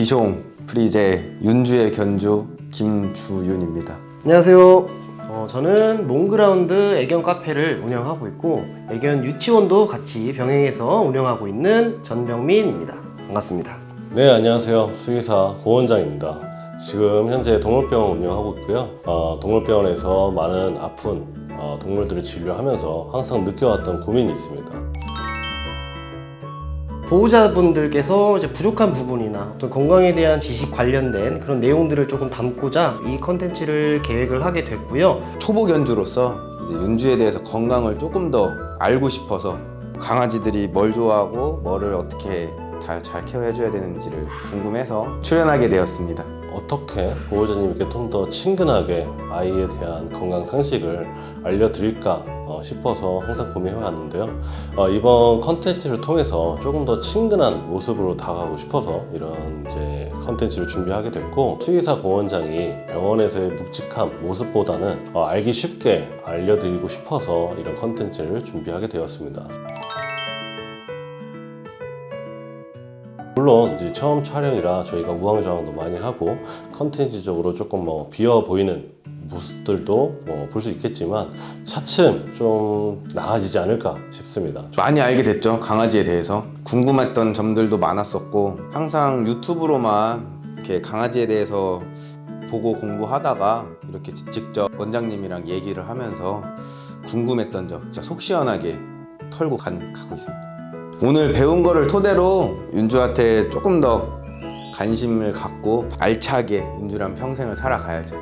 비숑 프리제 윤주의 견주 김주윤입니다. 안녕하세요. 어, 저는 몽그라운드 애견 카페를 운영하고 있고 애견 유치원도 같이 병행해서 운영하고 있는 전병민입니다. 반갑습니다. 네, 안녕하세요. 수의사 고원장입니다. 지금 현재 동물병원 운영하고 있고요. 어, 동물병원에서 많은 아픈 어, 동물들을 진료하면서 항상 느껴왔던 고민이 있습니다. 보호자분들께서 이제 부족한 부분이나 어떤 건강에 대한 지식 관련된 그런 내용들을 조금 담고자 이 컨텐츠를 계획을 하게 됐고요. 초보 견주로서 이제 윤주에 대해서 건강을 조금 더 알고 싶어서 강아지들이 뭘 좋아하고 뭐를 어떻게 다 잘 케어해줘야 되는지를 궁금해서 출연하게 되었습니다. 어떻게 보호자님께 좀 더 친근하게 아이에 대한 건강 상식을 알려드릴까 어, 싶어서 항상 고민해왔는데요. 어, 이번 컨텐츠를 통해서 조금 더 친근한 모습으로 다가가고 싶어서 이런 이제 컨텐츠를 준비하게 됐고 수의사 고원장이 병원에서의 묵직한 모습보다는 어, 알기 쉽게 알려드리고 싶어서 이런 컨텐츠를 준비하게 되었습니다. 물론 이제 처음 촬영이라 저희가 우왕좌왕도 많이 하고 컨텐츠적으로 조금 뭐 비어 보이는 모습들도 뭐 볼 수 있겠지만 차츰 좀 나아지지 않을까 싶습니다. 많이 알게 됐죠 강아지에 대해서. 궁금했던 점들도 많았었고 항상 유튜브로만 이렇게 강아지에 대해서 보고 공부하다가 이렇게 지- 직접 원장님이랑 얘기를 하면서 궁금했던 점 진짜 속 시원하게 털고 간, 가고 있습니다. 오늘 배운 거를 토대로 윤주한테 조금 더 관심을 갖고 알차게 윤주랑 평생을 살아가야죠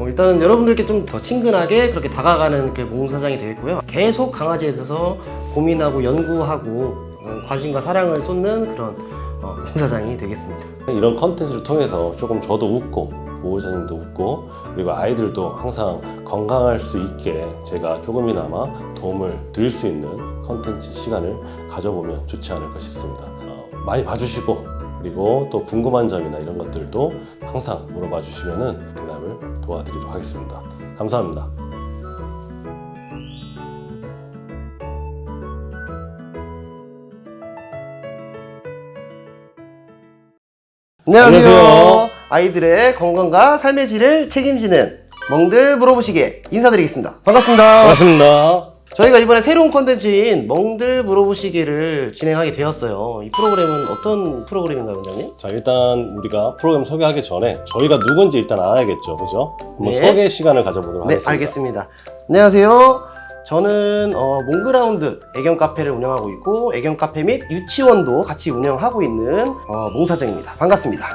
어, 일단은 여러분들께 좀 더 친근하게 그렇게 다가가는 그 몽사장이 되겠고요. 계속 강아지에 대해서 고민하고 연구하고 어, 관심과 사랑을 쏟는 그런 어, 몽사장이 되겠습니다. 이런 컨텐츠를 통해서 조금 저도 웃고 보호자님도 웃고 그리고 아이들도 항상 건강할 수 있게 제가 조금이나마 도움을 드릴 수 있는 컨텐츠 시간을 가져보면 좋지 않을까 싶습니다. 어, 많이 봐주시고 그리고 또 궁금한 점이나 이런 것들도 항상 물어봐 주시면 대답을 도와드리도록 하겠습니다. 감사합니다. 안녕하세요. 안녕하세요. 아이들의 건강과 삶의 질을 책임지는 멍들 물어보시게 인사드리겠습니다. 반갑습니다. 반갑습니다. 저희가 이번에 새로운 컨텐츠인 멍들 물어보시기를 진행하게 되었어요. 이 프로그램은 어떤 프로그램인가요, 원장님? 자 일단 우리가 프로그램 소개하기 전에 저희가 누군지 일단 알아야겠죠, 그죠? 한번 네. 소개 시간을 가져보도록 네, 하겠습니다. 알겠습니다. 안녕하세요. 저는 어, 몽그라운드 애견 카페를 운영하고 있고 애견 카페 및 유치원도 같이 운영하고 있는 어, 몽사장입니다. 반갑습니다.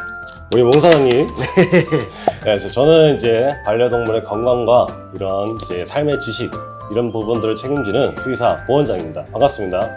우리 몽사장님. 네, 저- 저는 이제 반려동물의 건강과 이런 이제 삶의 지식 이런 부분들을 책임지는 수의사 보원장입니다. 반갑습니다.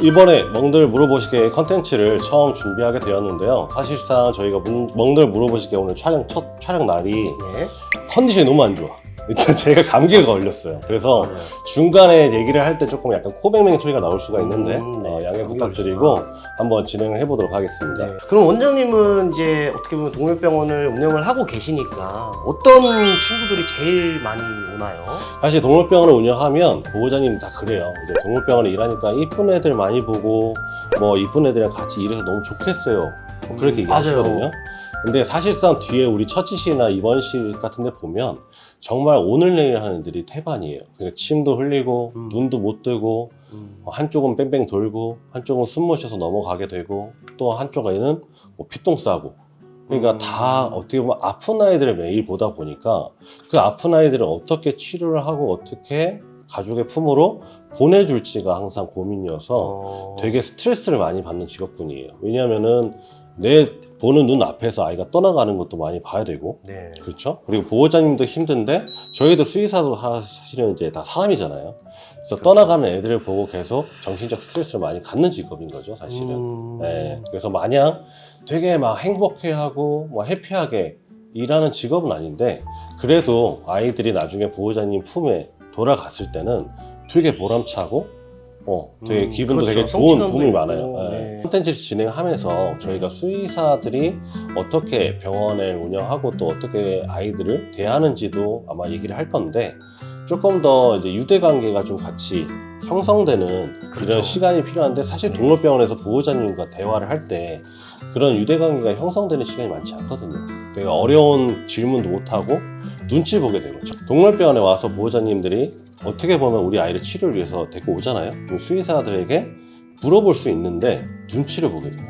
이번에 멍들 물어보시게 컨텐츠를 처음 준비하게 되었는데요. 사실상 저희가 문- 멍들 물어보시게 오늘 촬영 첫 촬영 날이 네. 컨디션이 너무 안 좋아. 일단 제가 감기에 걸렸어요. 그래서 맞아요. 중간에 얘기를 할 때 조금 약간 코맹맹 소리가 나올 수가 있는데 음, 네. 어, 양해 감기 부탁드리고 한번 진행을 해보도록 하겠습니다. 네. 그럼 원장님은 이제 어떻게 보면 동물병원을 운영을 하고 계시니까 어떤 친구들이 제일 많이 오나요? 사실 동물병원을 운영하면 보호자님 다 그래요. 이제 동물병원에 일하니까 이쁜 애들 많이 보고 뭐 이쁜 애들이랑 같이 일해서 너무 좋겠어요. 뭐 그렇게 음, 맞아요. 얘기하시거든요. 근데 사실상 뒤에 우리 처치실이나 입원실 같은 데 보면 정말 오늘 내일 하는 애들이 태반이에요. 그러니까 침도 흘리고 음. 눈도 못 뜨고 음. 어, 한쪽은 뺑뺑 돌고 한쪽은 숨못 쉬어서 넘어가게 되고 또 한쪽에는 뭐 피똥 싸고 그러니까 음. 다 어떻게 보면 아픈 아이들을 매일 보다 보니까 그 아픈 아이들을 어떻게 치료를 하고 어떻게 가족의 품으로 보내줄지가 항상 고민이어서 어... 되게 스트레스를 많이 받는 직업군이에요. 왜냐하면은 내 보는 눈 앞에서 아이가 떠나가는 것도 많이 봐야 되고 네. 그렇죠? 그리고 보호자님도 힘든데 저희도 수의사도 사실은 이제 다 사람이잖아요. 그래서 그렇죠. 떠나가는 애들을 보고 계속 정신적 스트레스를 많이 갖는 직업인 거죠, 사실은. 음... 네, 그래서 마냥 되게 막 행복해하고 뭐 해피하게 일하는 직업은 아닌데 그래도 아이들이 나중에 보호자님 품에 돌아갔을 때는 되게 보람차고 어, 되게 음, 기분도 그렇죠. 되게 좋은 성취감도 부분이 있고, 많아요. 예. 네. 콘텐츠를 진행하면서 저희가 수의사들이 어떻게 병원을 운영하고 또 어떻게 아이들을 대하는지도 아마 얘기를 할 건데 조금 더 이제 유대 관계가 좀 같이 형성되는 그런 그렇죠. 시간이 필요한데 사실 동물병원에서 보호자님과 대화를 할 때 그런 유대 관계가 형성되는 시간이 많지 않거든요. 되게 어려운 질문도 못하고 눈치 보게 되고 동물병원에 와서 보호자님들이 어떻게 보면 우리 아이를 치료를 위해서 데리고 오잖아요. 그럼 수의사들에게 물어볼 수 있는데 눈치를 보게 돼요.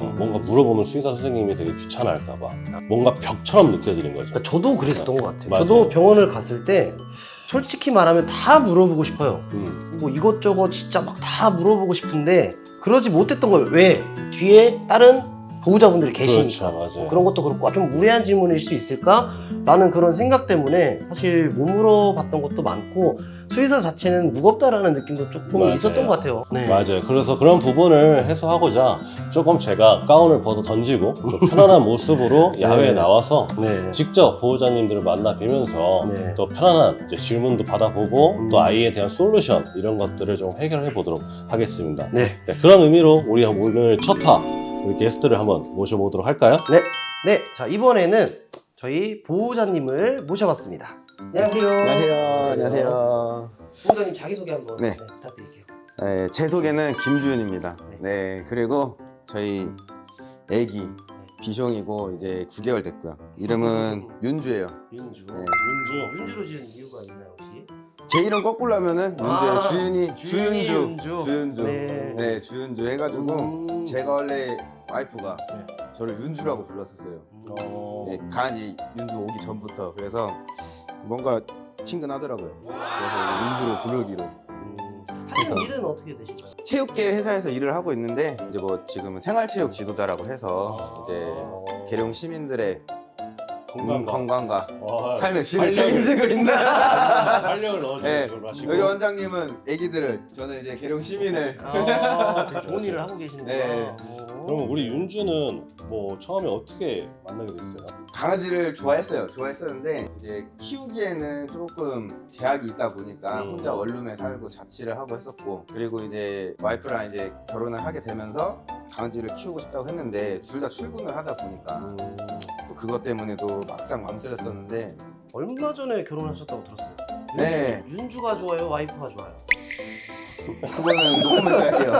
어, 뭔가 물어보면 수의사 선생님이 되게 귀찮아할까봐 뭔가 벽처럼 느껴지는 거죠. 그러니까 저도 그랬었던 것 같아요. 맞아요. 저도 병원을 갔을 때 솔직히 말하면 다 물어보고 싶어요. 음. 뭐 이것저것 진짜 막 다 물어보고 싶은데 그러지 못했던 거예요. 왜? 뒤에 다른 보호자분들이 계시니까. 그렇죠, 맞아요. 그런 것도 그렇고 아, 좀 무례한 질문일 수 있을까? 라는 그런 생각 때문에 사실 못 물어봤던 것도 많고 수의사 자체는 무겁다라는 느낌도 조금 맞아요. 있었던 것 같아요. 네. 맞아요. 그래서 그런 부분을 해소하고자 조금 제가 가운을 벗어 던지고 좀 편안한 모습으로 야외에 네. 나와서 네. 직접 보호자님들을 만나 뵈면서 네. 또 편안한 이제 질문도 받아보고 음. 또 아이에 대한 솔루션 이런 것들을 좀 해결해 보도록 하겠습니다. 네. 네, 그런 의미로 우리 오늘 첫화 우리 게스트를 한번 모셔보도록 할까요? 네. 네. 자, 이번에는 저희 보호자님을 모셔봤습니다. 안녕하세요. 안녕하세요. 안녕하세요. 보호자님 자기소개 한번 네. 네, 부탁드릴게요. 네, 제 소개는 김주윤입니다. 네. 네, 그리고 저희 애기 비숑이고 이제 9개월 됐고요. 이름은 윤주예요. 윤주. 네. 윤주. 윤주로 지은 이유가 있나요, 혹시? 제 이름 거꾸로 하면은 윤주예요. 아, 주윤이 주윤이 주윤주. 윤주. 주윤주. 네. 네. 주윤주 해가지고 음. 제가 원래 와이프가 네. 저를 윤주라고 불렀었어요. 어, 네, 강아지 윤주 오기 전부터 그래서 뭔가 친근하더라고요. 그래서 윤주로 부르기로. 음, 하시는 일은 어떻게 되실까요? 체육계 회사에서 일을 하고 있는데 이제 뭐 지금은 생활체육 지도자라고 해서 이제 아. 계룡 시민들의 건강과 건강과 아, 삶의 질을 활력을- 책임지고 있는 활력을 넣어주는 네. 걸 마시고 여기 원장님은 애기들을 저는 이제 계룡 시민을 아, 되게 좋은 일을 하고 계시는구나. 네. 오. 그러면 우리 윤주는 뭐 처음에 어떻게 만나게 됐어요? 강아지를 좋아했어요. 좋아했었는데 이제 키우기에는 조금 제약이 있다 보니까 음. 혼자 원룸에 살고 자취를 하고 했었고 그리고 이제 와이프랑 이제 결혼을 하게 되면서 강아지를 키우고 싶다고 했는데 둘 다 출근을 하다 보니까 또 그것 때문에도 막상 맘쓰렸었는데 얼마 전에 결혼하셨다고 들었어요. 네. 윤주, 윤주가 좋아요, 와이프가 좋아요. 그거는 할게요.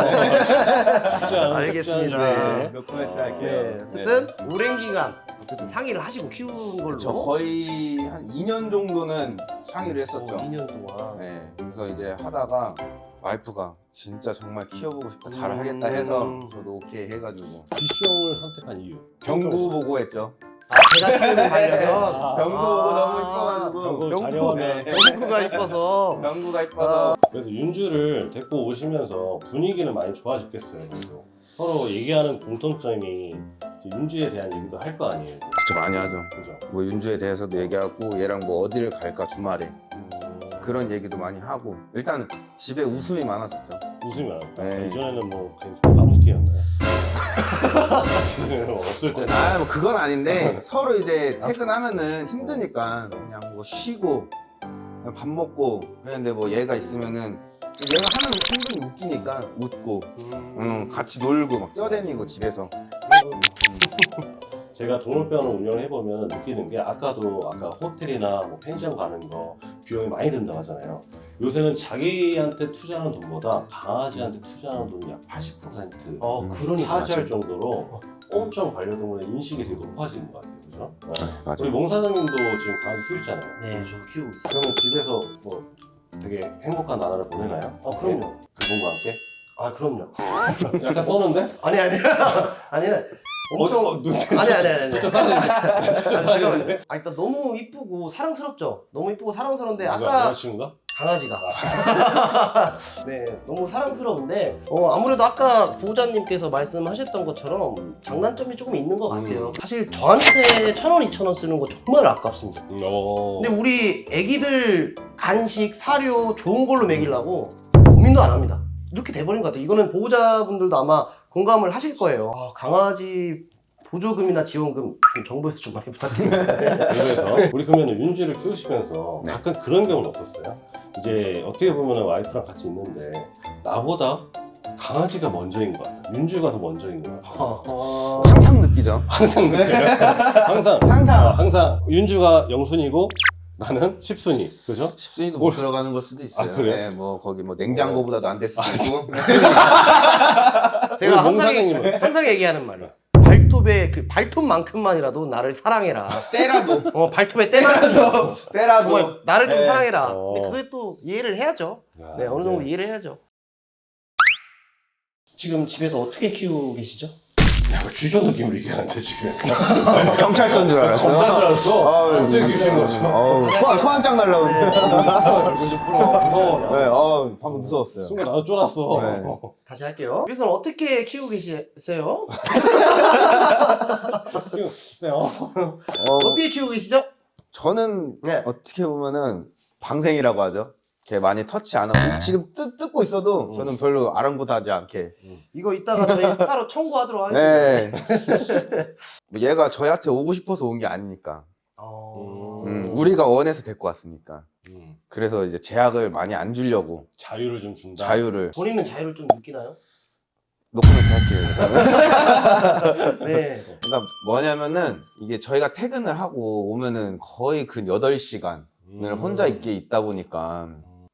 쉽지 않은 알겠습니다. 네. 네. 할게요. 어쨌든 오랜 기간 어쨌든 상의를 하시고 키우는 걸로. 저 거의 한 2년 정도는 상의를 어, 했었죠. 2년 동안. 네, 그래서 이제 하다가 와이프가 진짜 정말 키워보고 싶다, 잘하겠다 해서 음. 저도 오케이 해가지고 비숑을 선택한 이유. 병구 보고 했죠. 아, 제가 키우는 반려견. 아, 병구 보고 너무 이뻐가지고 병구 병구. 자녀하면 네. 병구가 이뻐서. 병구가 이뻐서 그래서 윤주를 데리고 오시면서 분위기는 많이 좋아졌겠어요. 그래도. 서로 얘기하는 공통점이 이제 윤주에 대한 얘기도 할 거 아니에요. 진짜 많이 하죠. 그죠? 뭐 윤주에 대해서도 얘기하고 얘랑 뭐 어디를 갈까 주말에 음, 그런 얘기도 많이 하고 일단 집에 웃음이 많았었죠. 웃음이 많았다. 네. 이전에는 뭐 그냥 까먹기였나요? 지금 없을 때는 아 뭐 그건 아닌데 서로 이제 퇴근하면은 힘드니까 그냥 뭐 쉬고 그냥 밥 먹고 그랬는데 뭐 얘가 있으면은 얘가 하는 행동이 웃기니까 웃고 응, 같이 놀고 막 뛰어다니고 집에서 제가 동물병원을 운영을 해보면 느끼는 게 아까도 아까 호텔이나 뭐 펜션 가는 거 비용이 많이 든다고 하잖아요. 요새는 자기한테 투자하는 돈보다 강아지한테 투자하는 돈이 약 80% 어, 음. 그러니까. 차지할 정도로 엄청 반려동물의 인식이 되게 높아진 것 같아요. 그죠? 네. 맞아. 우리 몽 사장님도 지금 강아지 키우시잖아요. 네, 저 키우고 있어요. 그러면 집에서 뭐 되게 행복한 나날을 보내나요? 어, 그럼요. 그분과 함께? 아, 그럼요. 약간 떠는데? 아니, 아니. 아니야. 엄청. 어, 눈 아니, 아니, 아니. 아니. 진짜 사라지는데? 아, 일단 너무 이쁘고 사랑스럽죠? 너무 이쁘고 사랑스러운데 아까 여자친구가? 강아지가. 네 너무 사랑스러운데 어, 아무래도 아까 보호자님께서 말씀하셨던 것처럼 장단점이 조금 있는 것 같아요. 음. 사실 저한테 천 원, 이천 원 쓰는 거 정말 아깝습니다. 어. 근데 우리 애기들 간식, 사료 좋은 걸로 먹이려고 고민도 안 합니다. 이렇게 돼버린 것 같아요. 이거는 보호자분들도 아마 공감을 하실 거예요. 아, 강아지 보조금이나 지원금 좀 정부에서 좀 많이 부탁드립니다 그래서 우리 그러면 윤지를 키우시면서 네. 약간 그런 경우는 없었어요? 이제 어떻게 보면 와이프랑 같이 있는데 나보다 강아지가 먼저인 것 같아. 윤주가 더 먼저인 것 같아. 어, 항상 느끼죠. 항상 느껴요. 항상. 항상. 아, 항상 윤주가 영순이고 나는 10순위. 그죠? 십순위도 못 들어가는 걸 수도 있어요. 아, 그래요? 네, 뭐 거기 뭐 냉장고보다도 안 될 수도 있고. 제가 우리 항상, 몽사장님은? 항상 얘기하는 말이에요. 발톱에 그 발톱만큼만이라도 나를 사랑해라. 때라도 어 발톱에 때라도 정말 나를 좀 네. 사랑해라. 어. 근데 그게 또 이해를 해야죠. 자, 네 어느 이제 정도 이해를 해야죠. 지금 집에서 어떻게 키우고 계시죠? 약간 쥐존 느낌으로 얘기하는데 지금. 경찰서인 줄 알았어요. 검사인 줄 알았어. 아유, 갑자기 귀신 거죠. 어우, 소환 소환장 날라오네. 무서워. 네, 어 방금 무서웠어요. 순간 나도 쫄았어. 네. 다시 할게요. 집에서는 어떻게 키우고 계세요? 글쎄요. 어, 어떻게 키우고 계시죠? 저는 네. 어떻게 보면은 방생이라고 하죠. 걔 많이 터치 안 하고 지금 뜯, 뜯고 있어도 저는 별로 아랑곳하지 않게. 이거 이따가 저희 따로 청구하도록 하겠습니다. 네. 뭐 얘가 저희한테 오고 싶어서 온 게 아니니까. 어... 음, 우리가 원해서 데리고 왔으니까. 음, 그래서 이제 제약을 많이 안 주려고 자유를 좀 준다. 자유를 본인은 자유를 좀 느끼나요? 노코멘트 할게요. 네. 그러니까 뭐냐면은 이게 저희가 퇴근을 하고 오면은 거의 그 8시간을 음. 혼자 있게 있다 보니까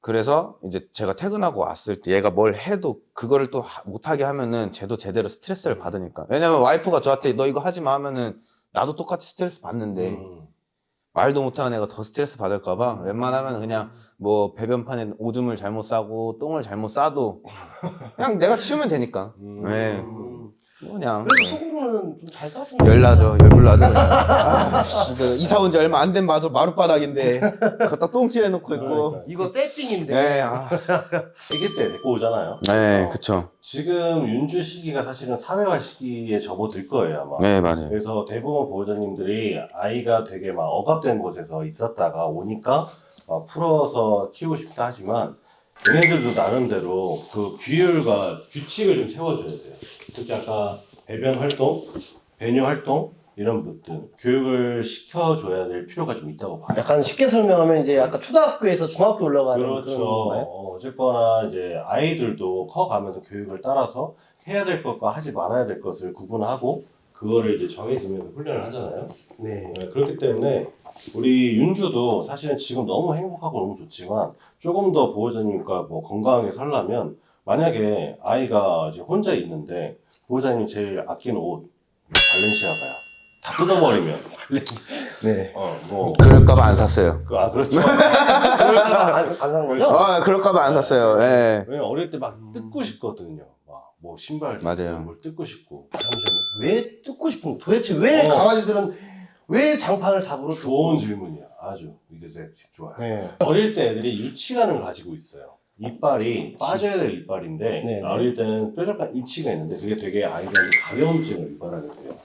그래서 이제 제가 퇴근하고 왔을 때 얘가 뭘 해도 그거를 또 하- 못하게 하면은 쟤도 제대로 스트레스를 받으니까 왜냐면 와이프가 저한테 너 이거 하지 마 하면은 나도 똑같이 스트레스 받는데 음. 말도 못하는 애가 더 스트레스 받을까봐 웬만하면 그냥 뭐 배변판에 오줌을 잘못 싸고 똥을 잘못 싸도 그냥 내가 치우면 되니까 음. 네. 음. 그냥 그래도 속으로는 좀 잘 쌌으면 열나죠 열불나죠 아, 씨, 그 이사 온 지 얼마 안 된 마룻바닥인데 갖다 똥칠 해 놓고 있고 그러니까요. 이거 세팅인데 네, 아, 아기 때 데리고 오잖아요. 네 그쵸 지금 윤주 시기가 사실은 사회화 시기에 접어들 거예요 아마. 네 맞아요 그래서 대부분 보호자님들이 아이가 되게 막 억압된 곳에서 있었다가 오니까 어, 풀어서 키우고 싶다 하지만 얘네들도 나름대로 그 규율과 규칙을 좀 세워줘야 돼요. 특히 아까 배변 활동, 배뇨 활동 이런 것들 교육을 시켜줘야 될 필요가 좀 있다고 봐요. 약간 쉽게 설명하면 이제 약간 초등학교에서 중학교 올라가는 그런 그렇죠. 건가요? 어, 어쨌거나 이제 아이들도 커가면서 교육을 따라서 해야 될 것과 하지 말아야 될 것을 구분하고 그거를 이제 정해지면서 훈련을 하잖아요. 네. 네, 그렇기 때문에 우리 윤주도 사실은 지금 너무 행복하고 너무 좋지만 조금 더 보호자님과 뭐 건강하게 살려면 만약에 아이가 이제 혼자 있는데 보호자님이 제일 아끼는 옷 발렌시아가야 다 뜯어버리면 네. 어뭐 그럴까봐 안 샀어요 아 그렇죠 그럴까봐 안산 거죠? 아 그럴까봐 안 샀어요 예. 왜냐면 어릴 때 막 뜯고 싶거든요 막 뭐 신발 맞아요. 뭘 뜯고 싶고 잠시만요 왜 뜯고 싶은 도대체 왜 어. 강아지들은 왜 장판을 다 물어 좋은 질문이야 아주 이게 제- 좋아요 네. 어릴 때 애들이 유치관을 가지고 있어요. 이빨이 빠져야 될 이빨인데 네, 네. 어릴 때는 뾰족한 일치가 있는데 그게 되게 아이들한테 가려움증을 유발하게 돼요.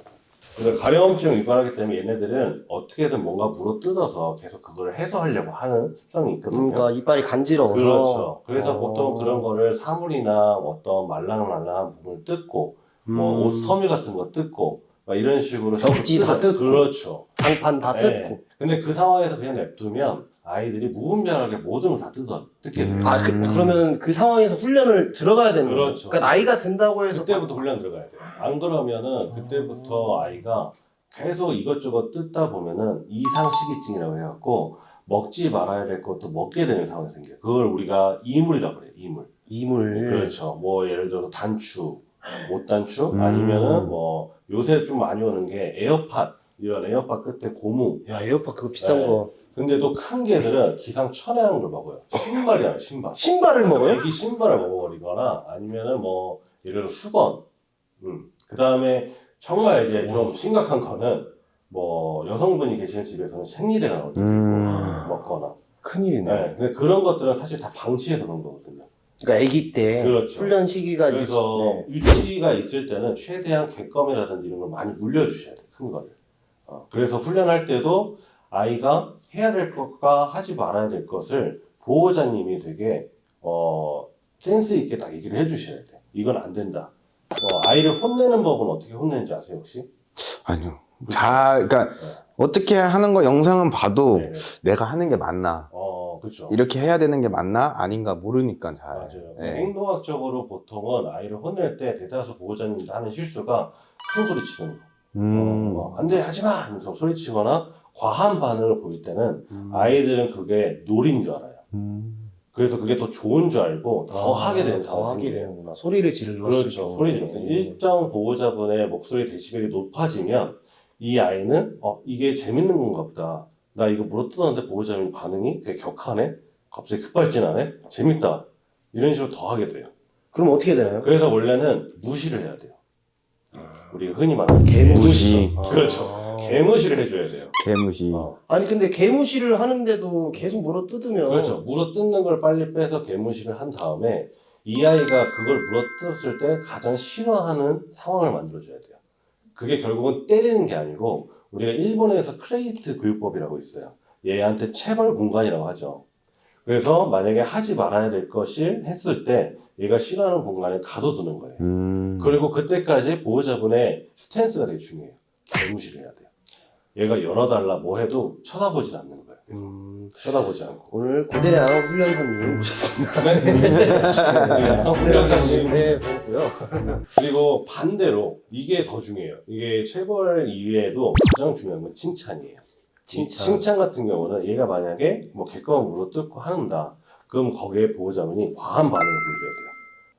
그래서 가려움증을 유발하기 때문에 얘네들은 어떻게든 뭔가 물어 뜯어서 계속 그걸 해소하려고 하는 습성이 있거든요. 그러니까 이빨이 간지러워서 그렇죠. 그래서 어. 보통 그런 거를 사물이나 어떤 말랑말랑한 부분을 뜯고 뭐 음. 옷 섬유 같은 거 뜯고 막 이런 식으로 벽지 다 뜯고. 그렇죠. 장판 다 네. 뜯고 근데 그 상황에서 그냥 냅두면 아이들이 무분별하게 모든 걸 다 뜯어 뜯게 돼요. 음. 아 그, 그러면 그 상황에서 훈련을 들어가야 되는 거예요 그렇죠. 그러니까 나이가 든다고 해서 그때부터 훈련 들어가야 돼요. 안 그러면은 그때부터 아이가 계속 이것저것 뜯다 보면은 이상식이증이라고 해갖고 먹지 말아야 될 것도 먹게 되는 상황이 생겨요. 그걸 우리가 이물이라고 그래요. 이물. 이물 그렇죠. 뭐 예를 들어서 단추, 못 단추, 음. 아니면은 뭐 요새 좀 많이 오는 게 에어팟 이런 에어팟 끝에 고무. 야 에어팟 그거 비싼 네. 거 근데 또 큰 개들은 기상 천외한 걸 먹어요. 신발이잖아요, 신발. 신발을 먹어요? 애기 신발을 먹어버리거나 아니면은 뭐 예를 들어 수건 음. 그 다음에 정말 이제 좀 심각한 거는 뭐 여성분이 계시는 집에서는 생리대가 나올 때도 있고 음. 먹거나 큰일이네 네. 근데 그런 것들은 사실 다 방치해서 그런 거거든요 그러니까 아기 때 그렇죠. 훈련 시기가 이제 그래서 네. 유치가 있을 때는 최대한 객검이라든지 이런 걸 많이 물려주셔야 돼요 큰 거를 어, 그래서 훈련할 때도 아이가 해야 될 것과 하지 말아야 될 것을 보호자님이 되게 어, 센스 있게 딱 얘기를 해주셔야 돼. 이건 안 된다. 어, 아이를 혼내는 법은 어떻게 혼내는지 아세요 혹시? 아니요 잘 그러니까 어떻게 하는 거 영상은 봐도 네. 내가 하는 게 맞나 어, 그렇죠. 이렇게 해야 되는 게 맞나 아닌가 모르니까 잘 맞아요. 네. 행동학적으로 보통은 아이를 혼낼 때 대다수 보호자님들 하는 실수가 큰 소리 치는 거. 음. 어, 안 돼, 하지 마! 하면서 소리치거나 과한 반응을 보일 때는 음. 아이들은 그게 놀인 줄 알아요. 그래서 그게 더 좋은 줄 알고 더 아, 하게 되는 더 상황이 하게. 되는구나. 소리를 지르는 그렇죠. 소리 지르서 일정 보호자분의 목소리 데시벨이 높아지면 이 아이는 어 이게 재밌는 건가 보다. 나 이거 물어뜯었는데 보호자님 반응이 되게 격하네. 갑자기 급발진하네. 재밌다. 이런 식으로 더 하게 돼요. 그럼 어떻게 되나요? 그래서 원래는 무시를 해야 돼요. 우리가 흔히 말하는 개무시. 아. 그렇죠. 개무시를 해줘야 돼요. 개무시. 어. 아니 근데 개무시를 하는데도 계속 물어 뜯으면 그렇죠. 물어뜯는 걸 빨리 빼서 개무시를 한 다음에 이 아이가 그걸 물어뜯었을 때 가장 싫어하는 상황을 만들어줘야 돼요. 그게 결국은 때리는 게 아니고 우리가 일본에서 크레이트 교육법이라고 있어요. 얘한테 체벌 공간이라고 하죠. 그래서 만약에 하지 말아야 될 것을 했을 때 얘가 싫어하는 공간에 가둬두는 거예요. 음. 그리고 그때까지 보호자분의 스탠스가 되게 중요해요. 개무시를 해야 돼요. 얘가 열어달라 뭐 해도 쳐다보질 않는 거예요. 음, 쳐다보지 않고. 오늘 고대량 훈련사님 모셨습니다. 훈련사님. 네, 그렇고요. 그리고 반대로 이게 더 중요해요. 이게 체벌 이외에도 가장 중요한 건 칭찬이에요. 칭찬. 칭찬. 칭찬 같은 경우는 얘가 만약에 뭐 객관을 물어뜯고 한다. 그럼 거기에 보호자분이 과한 반응을 보여줘야 돼요.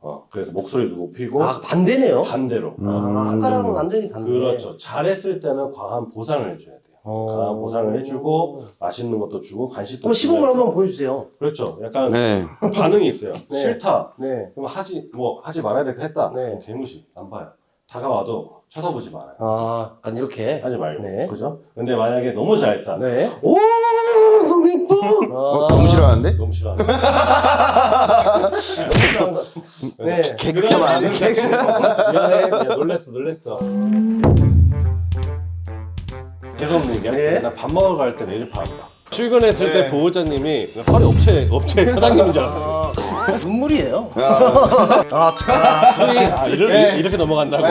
어, 그래서 목소리도 높이고 아 반대네요. 반대로. 음. 아, 아까랑은 완전히 반대. 그렇죠. 잘했을 때는 과한 보상을 해줘야 돼요. 어. 과한 보상을 해주고 맛있는 것도 주고 간식도 한번 시범을 주면서. 한번 보여주세요. 그렇죠. 약간 네. 반응이 있어요. 네. 싫다. 네. 그럼 하지 뭐 하지 말아야 될 거 했다. 네. 개무시 안 봐요. 다가와도 쳐다보지 말아요. 아, 아니 이렇게. 하지 말고. 네. 그죠? 근데 만약에 너무 잘했다. 네. 오 어, 너무 싫어하는데? 너무 싫어한다. 네. 개그하면 안 돼. 미안해. 미안, 놀랬어 놀랬어. 죄송합니다. 네. 나밥 먹으러 갈 때 내일 밥 봐. 출근했을 때 보호자님이 설이 업체 업체 사장님인 줄 알았어요. 아, 눈물이에요. 아, 자. 수익 아, 이렇게, 이렇게 넘어간다고?